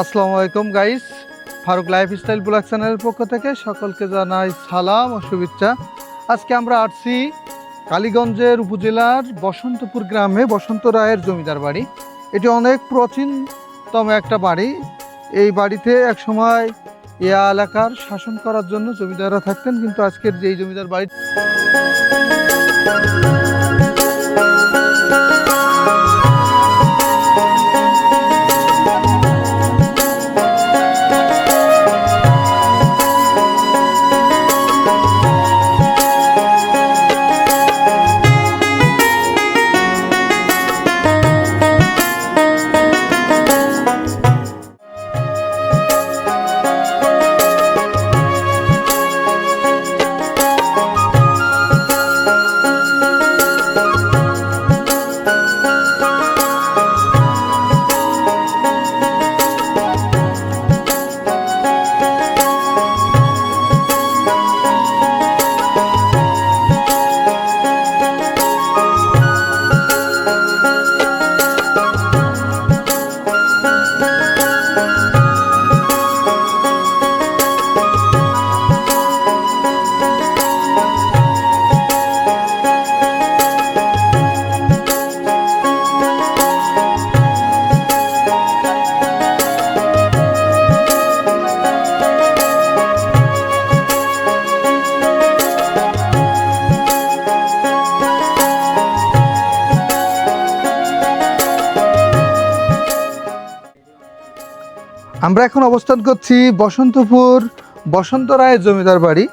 আসসালামু আলাইকুম guys Faruk lifestyle blog চ্যানেলের পক্ষ থেকে সকলকে জানাই সালাম ও শুভেচ্ছা। আজকে আমরা আসছি কালীগঞ্জের উপজেলার বসন্তপুর গ্রামে বসন্ত রায়ের জমিদার বাড়ি। এটি অনেক প্রাচীনতম একটা বাড়ি। এই বাড়িতে এক সময় এ এলাকার শাসন করার জন্য জমিদাররা থাকতেন, কিন্তু আজকের যেই জমিদার বাড়ি আমরা এখন অবস্থান করছি বসন্তপুর বসন্ত রায়ের জমিদার বাড়ি।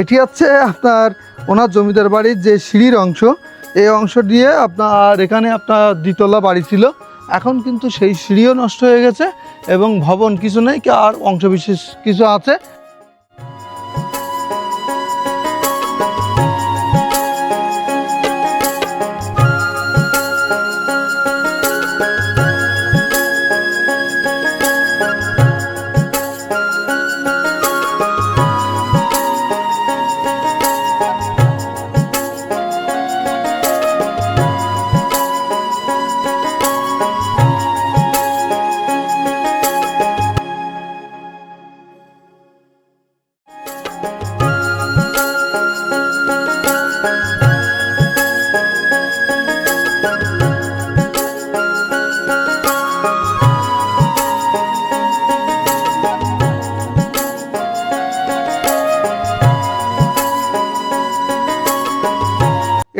এটি হচ্ছে আপনার ওনার জমিদার বাড়ির যে সিঁড়ির অংশ। এই অংশ দিয়ে আপনার এখানে আপনার দ্বিতলা বাড়ি ছিল। এখন কিন্তু সেই সিঁড়িও নষ্ট হয়ে গেছে এবং ভবন কিছু নেই আর অংশবিশেষ কিছু আছে।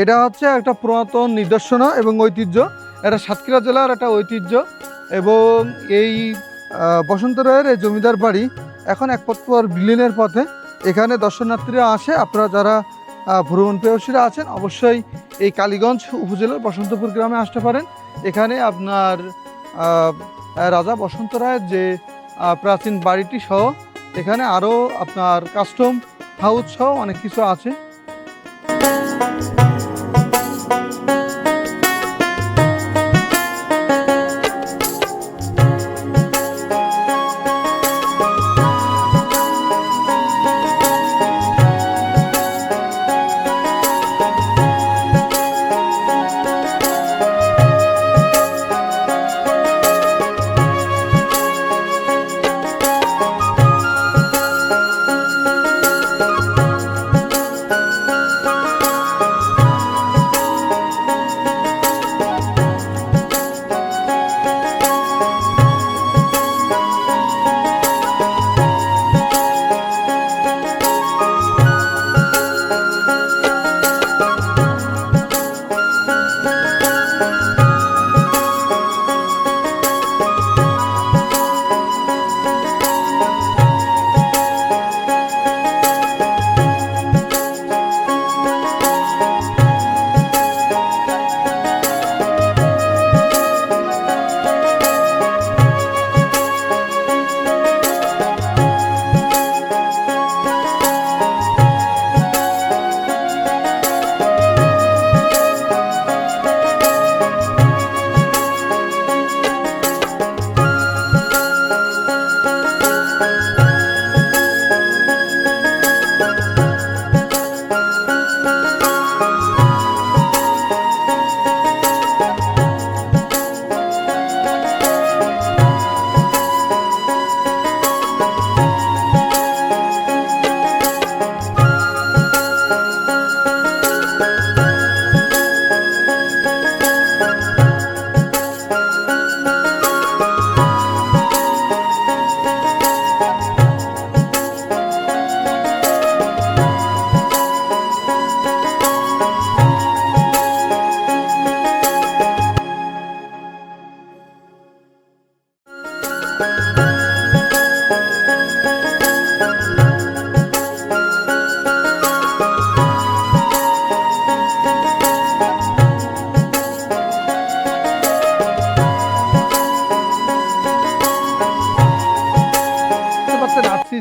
এটা হচ্ছে একটা পুরাতন নিদর্শনা এবং ঐতিহ্য। এটা সাতক্ষীরা জেলার একটা ঐতিহ্য এবং এই বসন্ত রায়ের এই জমিদার বাড়ি এখন এক পথ পর পথে। এখানে দর্শনার্থীরা আসে, আপনারা যারা ভ্রমণ পেয়সীরা আছেন অবশ্যই এই কালীগঞ্জ উপজেলার বসন্তপুর গ্রামে আসতে পারেন। এখানে আপনার রাজা বসন্ত রায়ের যে প্রাচীন বাড়িটি সহ এখানে আরও আপনার কাস্টম হাউস সহ অনেক কিছু আছে।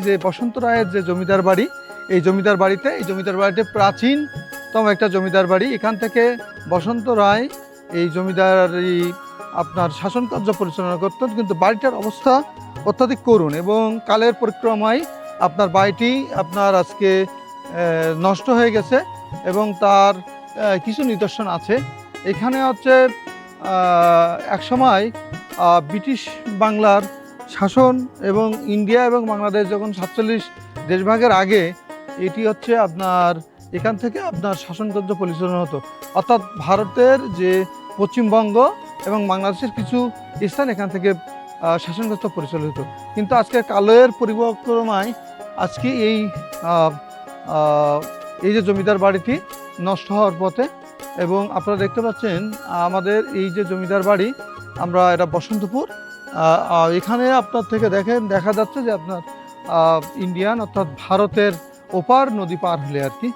যে বসন্ত রায়ের যে জমিদার বাড়ি, এই জমিদার বাড়িতে, এই জমিদার বাড়িতে প্রাচীনতম একটা জমিদার বাড়ি। এখান থেকে বসন্ত রায় এই জমিদারি আপনার শাসন কার্য পরিচালনা করতেন, কিন্তু বাড়িটার অবস্থা অত্যাধিক করুণ এবং কালের পরিক্রমায় আপনার বাড়িটি আপনার আজকে নষ্ট হয়ে গেছে এবং তার কিছু নিদর্শন আছে। এখানে হচ্ছে একসময় ব্রিটিশ বাংলার শাসন এবং ইন্ডিয়া এবং বাংলাদেশ যখন সাতচল্লিশ দেশভাগের আগে এটি হচ্ছে আপনার, এখান থেকে আপনার শাসনকার্য পরিচালনা হতো। অর্থাৎ ভারতের যে পশ্চিমবঙ্গ এবং বাংলাদেশের কিছু স্থান এখান থেকে শাসনকার্য পরিচালিত কিন্তু আজকে কালের পরিবর্তনায় আজকে এই এই যে জমিদার বাড়িটি নষ্ট হওয়ার পথে এবং আপনারা দেখতে পাচ্ছেন, আমাদের এই যে জমিদার বাড়ি, আমরা এটা বসন্তপুর আহ, এখানে আপনার থেকে দেখেন দেখা যাচ্ছে যে আপনার ইন্ডিয়ান অর্থাৎ ভারতের ওপার নদী পার হলে আর কি